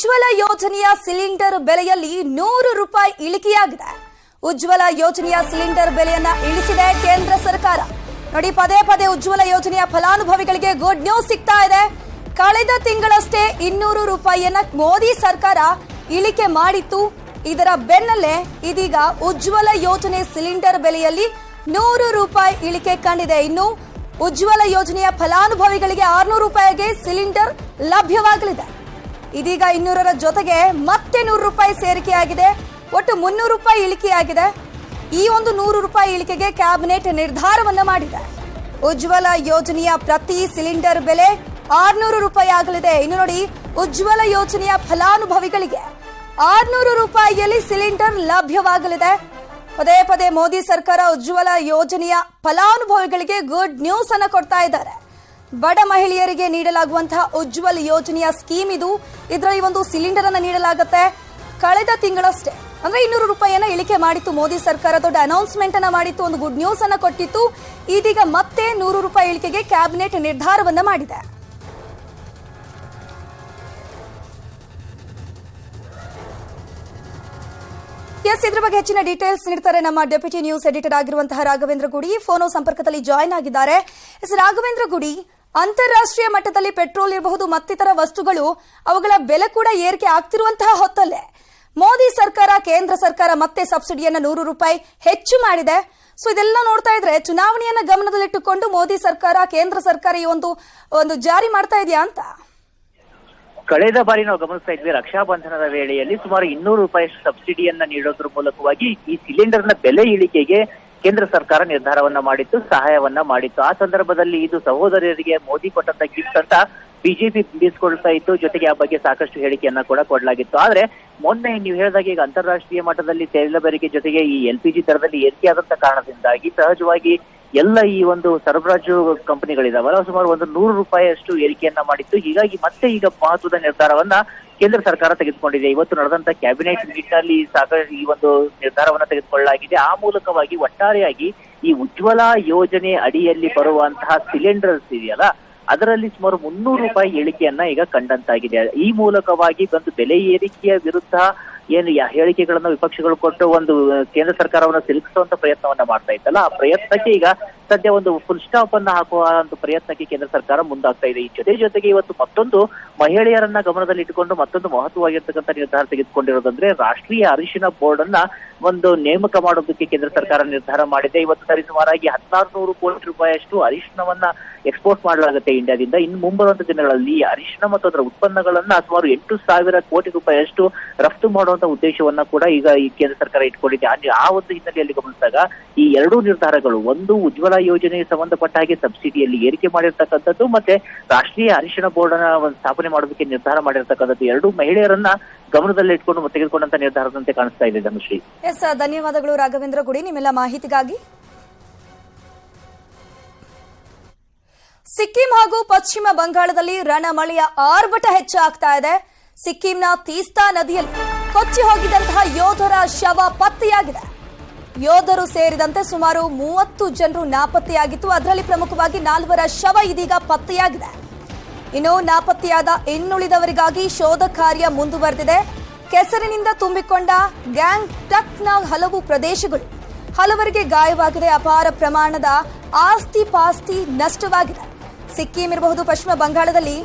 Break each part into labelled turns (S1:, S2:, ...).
S1: ಉಜ್ವಲ ಯೋಜನೆಯ ಸಿಲಿಂಡರ್ ಬೆಲೆಯಲ್ಲಿ ನೂರು ರೂಪಾಯಿ ಇಳಿಕೆಯಾಗಿದೆ. ಉಜ್ವಲ ಯೋಜನೆಯ ಸಿಲಿಂಡರ್ ಬೆಲೆಯನ್ನ ಇಳಿಸಿದೆ ಕೇಂದ್ರ ಸರ್ಕಾರ. ನೋಡಿ, ಪದೇ ಪದೇ ಉಜ್ವಲ ಯೋಜನೆಯ ಫಲಾನುಭವಿಗಳಿಗೆ ಗುಡ್ ನ್ಯೂಸ್ ಸಿಗ್ತಾ ಇದೆ. ಕಳೆದ ತಿಂಗಳಷ್ಟೇ ಇನ್ನೂರು ರೂಪಾಯಿಯನ್ನ ಮೋದಿ ಸರ್ಕಾರ ಇಳಿಕೆ ಮಾಡಿತ್ತು. ಇದರ ಬೆನ್ನಲ್ಲೇ ಇದೀಗ ಉಜ್ವಲ ಯೋಜನೆ ಸಿಲಿಂಡರ್ ಬೆಲೆಯಲ್ಲಿ ನೂರು ರೂಪಾಯಿ ಇಳಿಕೆ ಕಂಡಿದೆ. ಇನ್ನು ಉಜ್ವಲ ಯೋಜನೆಯ ಫಲಾನುಭವಿಗಳಿಗೆ ಆರ್ನೂರು ರೂಪಾಯಿಗೆ ಸಿಲಿಂಡರ್ ಲಭ್ಯವಾಗಲಿದೆ. ಇದೀಗ ಇನ್ನೂರರ ಜೊತೆಗೆ ಮತ್ತೆ ನೂರು ರೂಪಾಯಿ ಸೇರಿಕೆಯಾಗಿದೆ. ಒಟ್ಟು ಮುನ್ನೂರು ರೂಪಾಯಿ ಇಳಿಕೆಯಾಗಿದೆ. ಈ ಒಂದು ನೂರು ರೂಪಾಯಿ ಇಳಿಕೆಗೆ ಕ್ಯಾಬಿನೆಟ್ ನಿರ್ಧಾರವನ್ನು ಮಾಡಿದೆ. ಉಜ್ವಲ ಯೋಜನೆಯ ಪ್ರತಿ ಸಿಲಿಂಡರ್ ಬೆಲೆ ಆರ್ನೂರು ರೂಪಾಯಿ ಆಗಲಿದೆ. ಇನ್ನು ನೋಡಿ, ಉಜ್ವಲ ಯೋಜನೆಯ ಫಲಾನುಭವಿಗಳಿಗೆ ಆರ್ನೂರು ರೂಪಾಯಿಯಲ್ಲಿ ಸಿಲಿಂಡರ್ ಲಭ್ಯವಾಗಲಿದೆ. ಪದೇ ಪದೇ ಮೋದಿ ಸರ್ಕಾರ ಉಜ್ವಲ ಯೋಜನೆಯ ಫಲಾನುಭವಿಗಳಿಗೆ ಗುಡ್ ನ್ಯೂಸ್ ಅನ್ನು ಕೊಡ್ತಾ ಇದ್ದಾರೆ. ಬಡ ಮಹಿಳೆಯರಿಗೆ ನೀಡಲಾಗುವಂತಹ ಉಜ್ವಲ್ ಯೋಜನೆಯ ಸ್ಕೀಮ್ ಇದು. ಇದರಲ್ಲಿ ಒಂದು ಸಿಲಿಂಡರ್ ಅನ್ನು ನೀಡಲಾಗುತ್ತೆ. ಕಳೆದ ತಿಂಗಳಷ್ಟೇ, ಅಂದ್ರೆ ಇನ್ನೂರು ರೂಪಾಯಿಯನ್ನ ಇಳಿಕೆ ಮಾಡಿತ್ತು ಮೋದಿ ಸರ್ಕಾರ. ದೊಡ್ಡ ಅನೌನ್ಸ್ಮೆಂಟ್ ಅನ್ನ ಮಾಡಿತ್ತು, ಒಂದು ಗುಡ್ ನ್ಯೂಸ್ ಅನ್ನ ಕೊಟ್ಟಿತ್ತು. ಇದೀಗ ಮತ್ತೆ ನೂರು ರೂಪಾಯಿ ಇಳಿಕೆಗೆ ಕ್ಯಾಬಿನೆಟ್ ನಿರ್ಧಾರವನ್ನ ಮಾಡಿದೆ. ಎಸ್, ಇದ್ರ ಬಗ್ಗೆ ಹೆಚ್ಚಿನ ಡೀಟೇಲ್ಸ್ ನೀಡ್ತಾರೆ ನಮ್ಮ ಡೆಪ್ಯೂಟಿ ನ್ಯೂಸ್ ಎಡಿಟರ್ ಆಗಿರುವಂತಹ ರಾಘವೇಂದ್ರ ಗುಡಿ. ಫೋನೋ ಸಂಪರ್ಕದಲ್ಲಿ ಜಾಯ್ನ್ ಆಗಿದ್ದಾರೆ. ಎಸ್, ರಾಘವೇಂದ್ರ ಗುಡಿ ಅಂತಾರಾಷ್ಟ್ರೀಯ ಮಟ್ಟದಲ್ಲಿ ಪೆಟ್ರೋಲ್ ಇರಬಹುದು, ಮತ್ತಿತರ ವಸ್ತುಗಳು, ಅವುಗಳ ಬೆಲೆ ಕೂಡ ಏರಿಕೆ ಆಗ್ತಿರುವಂತಹ ಹೊತ್ತಲ್ಲೇ. ಮೋದಿ ಸರ್ಕಾರ, ಕೇಂದ್ರ ಸರ್ಕಾರ ಮತ್ತೆ ಸಬ್ಸಿಡಿಯನ್ನ ನೂರು ರೂಪಾಯಿ ಹೆಚ್ಚು ಮಾಡಿದೆ. ಸೊ ಇದೆಲ್ಲ ನೋಡ್ತಾ ಇದ್ರೆ ಚುನಾವಣೆಯನ್ನ ಗಮನದಲ್ಲಿಟ್ಟುಕೊಂಡು ಮೋದಿ ಸರ್ಕಾರ, ಕೇಂದ್ರ ಸರ್ಕಾರ ಈ ಒಂದು ಒಂದು ಜಾರಿ ಮಾಡ್ತಾ ಇದೆಯಾ ಅಂತ?
S2: ಕಳೆದ ಬಾರಿ ನಾವು ಗಮನಿಸ್ತಾ ಇದ್ವಿ ರಕ್ಷಾ ಬಂಧನದ ವೇಳೆಯಲ್ಲಿ ಸುಮಾರು ಇನ್ನೂರು ರೂಪಾಯಿ ಸಬ್ಸಿಡಿಯನ್ನ ನೀಡೋದ್ರ ಮೂಲಕವಾಗಿ ಈ ಸಿಲಿಂಡರ್ನ ಬೆಲೆ ಇಳಿಕೆಗೆ ಕೇಂದ್ರ ಸರ್ಕಾರ ನಿರ್ಧಾರವನ್ನ ಮಾಡಿತ್ತು, ಸಹಾಯವನ್ನ ಮಾಡಿತ್ತು. ಆ ಸಂದರ್ಭದಲ್ಲಿ ಇದು ಸಹೋದರರಿಗೆ ಮೋದಿ ಕೊಟ್ಟಂತ ಗಿಫ್ಟ್ ಅಂತ ಬಿಜೆಪಿ ಬೀಸ್ಕೊಳ್ತಾ ಇತ್ತು. ಜೊತೆಗೆ ಆ ಬಗ್ಗೆ ಸಾಕಷ್ಟು ಹೇಳಿಕೆಯನ್ನ ಕೂಡ ಕೊಡಲಾಗಿತ್ತು. ಆದ್ರೆ ಮೊನ್ನೆ ನೀವು ಹೇಳಿದಾಗ ಈಗ ಅಂತಾರಾಷ್ಟ್ರೀಯ ಮಟ್ಟದಲ್ಲಿ ತೈಲ ಜೊತೆಗೆ ಈ ಎಲ್ ಪಿ ಜಿ ದರದಲ್ಲಿ ಏರಿಕೆಯಾದಂತ ಕಾರಣದಿಂದಾಗಿ ಸಹಜವಾಗಿ ಎಲ್ಲ ಈ ಒಂದು ಸರಬರಾಜು ಕಂಪನಿಗಳಿದಾವಲ್ಲ ಸುಮಾರು ಒಂದು ನೂರು ರೂಪಾಯಿಯಷ್ಟು ಏರಿಕೆಯನ್ನ ಮಾಡಿತ್ತು. ಹೀಗಾಗಿ ಮತ್ತೆ ಈಗ ಮಹತ್ವದ ನಿರ್ಧಾರವನ್ನ ಕೇಂದ್ರ ಸರ್ಕಾರ ತೆಗೆದುಕೊಂಡಿದೆ. ಇವತ್ತು ನಡೆದಂತ ಕ್ಯಾಬಿನೆಟ್ ಮೀಟ್ ಅಲ್ಲಿ ಸಾಕಷ್ಟು ಈ ಒಂದು ನಿರ್ಧಾರವನ್ನ ತೆಗೆದುಕೊಳ್ಳಲಾಗಿದೆ. ಆ ಮೂಲಕವಾಗಿ ಒಟ್ಟಾರೆಯಾಗಿ ಈ ಉಜ್ವಲ ಯೋಜನೆ ಅಡಿಯಲ್ಲಿ ಬರುವಂತಹ ಸಿಲಿಂಡರ್ಸ್ ಇದೆಯಲ್ಲ, ಅದರಲ್ಲಿ ಸುಮಾರು ಮುನ್ನೂರು ರೂಪಾಯಿ ಇಳಿಕೆಯನ್ನ ಈಗ ಕಂಡಂತಾಗಿದೆ. ಈ ಮೂಲಕವಾಗಿ ಬಂದು ಬೆಲೆ ಏರಿಕೆಯ ವಿರುದ್ಧ ಏನು ಹೇಳಿಕೆಗಳನ್ನ ವಿಪಕ್ಷಗಳು ಕೊಟ್ಟು ಒಂದು ಕೇಂದ್ರ ಸರ್ಕಾರವನ್ನ ಸಿಲುಕಿಸುವಂತ ಪ್ರಯತ್ನವನ್ನ ಮಾಡ್ತಾ ಇತ್ತಲ್ಲ ಆ ಪ್ರಯತ್ನಕ್ಕೆ ಈಗ ಸದ್ಯ ಒಂದು ಫುಲ್ ಸ್ಟಾಪ್ ಅನ್ನ ಹಾಕುವ ಒಂದು ಪ್ರಯತ್ನಕ್ಕೆ ಕೇಂದ್ರ ಸರ್ಕಾರ ಮುಂದಾಗ್ತಾ ಇದೆ. ಈ ಜೊತೆ ಜೊತೆಗೆ ಇವತ್ತು ಮತ್ತೊಂದು ಮಹಿಳೆಯರನ್ನ ಗಮನದಲ್ಲಿ ಇಟ್ಟುಕೊಂಡು ಮತ್ತೊಂದು ಮಹತ್ವವಾಗಿರ್ತಕ್ಕಂಥ ನಿರ್ಧಾರ ತೆಗೆದುಕೊಂಡಿರೋದಂದ್ರೆ ರಾಷ್ಟ್ರೀಯ ಅರಿಶಿನ ಬೋರ್ಡ್ ಅನ್ನ ಒಂದು ನೇಮಕ ಮಾಡೋದಕ್ಕೆ ಕೇಂದ್ರ ಸರ್ಕಾರ ನಿರ್ಧಾರ ಮಾಡಿದೆ. ಇವತ್ತು ಸರಿಸುಮಾರಾಗಿ ಹದಿನಾರು ನೂರು ಕೋಟಿ ರೂಪಾಯಿಯಷ್ಟು ಅರಿಶಿನವನ್ನ ಎಕ್ಸ್ಪೋರ್ಟ್ ಮಾಡಲಾಗುತ್ತೆ ಇಂಡಿಯಾದಿಂದ. ಇನ್ನು ಮುಂಬರುವಂತ ದಿನಗಳಲ್ಲಿ ಅರಿಶಿನ ಮತ್ತು ಅದರ ಉತ್ಪನ್ನಗಳನ್ನ ಸುಮಾರು ಎಂಟು ಸಾವಿರ ಕೋಟಿ ರೂಪಾಯಿಯಷ್ಟು ರಫ್ತು ಮಾಡುವಂತ ಉದ್ದೇಶವನ್ನ ಕೂಡ ಈಗ ಈ ಕೇಂದ್ರ ಸರ್ಕಾರ ಇಟ್ಕೊಂಡಿದೆ. ಆ ಒಂದು ಹಿನ್ನೆಲೆಯಲ್ಲಿ ಗಮನಿಸಿದಾಗ ಈ ಎರಡೂ ನಿರ್ಧಾರಗಳು, ಒಂದು ಉಜ್ವಲ ಯೋಜನೆಗೆ ಸಂಬಂಧಪಟ್ಟ ಹಾಗೆ ಸಬ್ಸಿಡಿಯಲ್ಲಿ ಏರಿಕೆ ಮಾಡಿರ್ತಕ್ಕಂಥದ್ದು ಮತ್ತೆ ರಾಷ್ಟ್ರೀಯ ಅರಿಶಿಣ ಬೋರ್ಡ್ ಒಂದು ಸ್ಥಾಪನೆ ಮಾಡೋದಕ್ಕೆ ನಿರ್ಧಾರ ಮಾಡಿರ್ತಕ್ಕಂಥದ್ದು ಎರಡು ಮಹಿಳೆಯರನ್ನ ಗಮನದಲ್ಲಿ ಇಟ್ಕೊಂಡು ತೆಗೆದುಕೊಂಡಂತ ನಿರ್ಧಾರದಂತೆ ಕಾಣಿಸ್ತಾ ಇದೆ ಧನುಶ್ರೀ.
S1: ಎಸ್ ಧನ್ಯವಾದಗಳು ರಾಘವೇಂದ್ರ ಗುಡಿ. ನಿಮ್ಮೆಲ್ಲ ಮಾಹಿತಿಗಾಗಿ. ಸಿಕ್ಕಿಂ ಹಾಗೂ ಪಶ್ಚಿಮ ಬಂಗಾಳದಲ್ಲಿ ರಣಮಳೆಯ ಆರ್ಭಟ ಹೆಚ್ಚಾಗ್ತಾ ಇದೆ. ಸಿಕ್ಕಿಂನ ತೀಸ್ತಾ ನದಿಯಲ್ಲಿ ಕೊಚ್ಚಿ ಹೋಗಿದಂತಹ ಯೋಧರ ಶವ ಪತ್ತೆಯಾಗಿದೆ. ಯೋಧರು ಸೇರಿದಂತೆ ಸುಮಾರು ಮೂವತ್ತು ಜನರು ನಾಪತ್ತೆಯಾಗಿತ್ತು ಅದರಲ್ಲಿ ಪ್ರಮುಖವಾಗಿ ನಾಲ್ವರ ಶವ ಇದೀಗ ಪತ್ತೆಯಾಗಿದೆ. ಇನ್ನು ನಾಪತ್ತೆಯಾದ ಇನ್ನುಳಿದವರಿಗಾಗಿ ಶೋಧ ಕಾರ್ಯ ಮುಂದುವರೆದಿದೆ. ಕೆಸರಿನಿಂದ ತುಂಬಿಕೊಂಡ ಗ್ಯಾಂಗ್ ಟಕ್ನ ಹಲವು ಪ್ರದೇಶಗಳು ಹಲವರಿಗೆ ಗಾಯವಾಗಿದೆ. ಅಪಾರ ಪ್ರಮಾಣದ ಆಸ್ತಿ ಪಾಸ್ತಿ ನಷ್ಟವಾಗಿದೆ. ಸಿಕ್ಕಿಂ ಇರಬಹುದು ಪಶ್ಚಿಮ ಬಂಗಾಳದಲ್ಲಿ.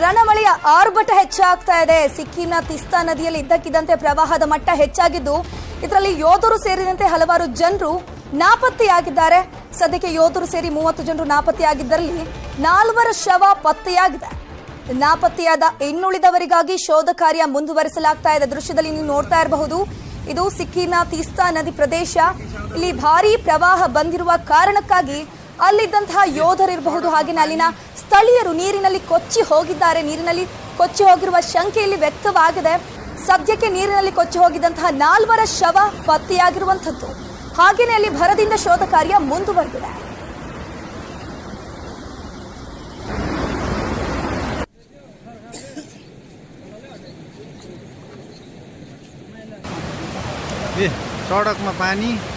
S1: ರಣಮಳೆಯ ಆರ್ಭಟ ಹೆಚ್ಚಾಗ್ತಾ ಇದೆ. ಸಿಕ್ಕಿಂನ ತಿಸ್ತಾ ನದಿಯಲ್ಲಿ ಇದ್ದಕ್ಕಿದ್ದಂತೆ ಪ್ರವಾಹದ ಮಟ್ಟ ಹೆಚ್ಚಾಗಿದ್ದು ಇದರಲ್ಲಿ ಯೋಧರು ಸೇರಿದಂತೆ ಹಲವಾರು ಜನರು ನಾಪತ್ತೆಯಾಗಿದ್ದಾರೆ. ಸದ್ಯಕ್ಕೆ ಯೋಧರು ಸೇರಿ ಮೂವತ್ತು ಜನರು ನಾಪತ್ತೆಯಾಗಿದ್ದರಲ್ಲಿ ನಾಲ್ವರ ಶವ ಪತ್ತೆಯಾಗಿದೆ. ನಾಪತ್ತೆಯಾದ ಇನ್ನುಳಿದವರಿಗಾಗಿ ಶೋಧ ಕಾರ್ಯ ಮುಂದುವರಿಸಲಾಗ್ತಾ ಇದೆ. ದೃಶ್ಯದಲ್ಲಿ ನೀವು ನೋಡ್ತಾ ಇರಬಹುದು. ಇದು ಸಿಕ್ಕಿನ ತೀಸ್ತಾ ನದಿ ಪ್ರದೇಶ. ಇಲ್ಲಿ ಭಾರೀ ಪ್ರವಾಹ ಬಂದಿರುವ ಕಾರಣಕ್ಕಾಗಿ ಅಲ್ಲಿದ್ದಂತಹ ಯೋಧರಿರಬಹುದು ಹಾಗೆಯೇ ಅಲ್ಲಿನ ಸ್ಥಳೀಯರು ನೀರಿನಲ್ಲಿ ಕೊಚ್ಚಿ ಹೋಗಿದ್ದಾರೆ. ನೀರಿನಲ್ಲಿ ಕೊಚ್ಚಿ ಹೋಗಿರುವ ಶಂಕೆಯಲ್ಲಿ ವ್ಯಕ್ತವಾಗಿದೆ. ಸದ್ಯಕ್ಕೆ ನೀರಿನಲ್ಲಿ ಕೊಚ್ಚಿ ಹೋಗಿದ್ದಂತಹ ನಾಲ್ವರ ಶವ ಪತ್ತೆಯಾಗಿರುವಂಥದ್ದು. ಹಾಗೆಯೇ ಅಲ್ಲಿ ಭರದಿಂದ ಶೋಧ ಕಾರ್ಯ ಮುಂದುವರೆದಿದೆ.
S3: पानी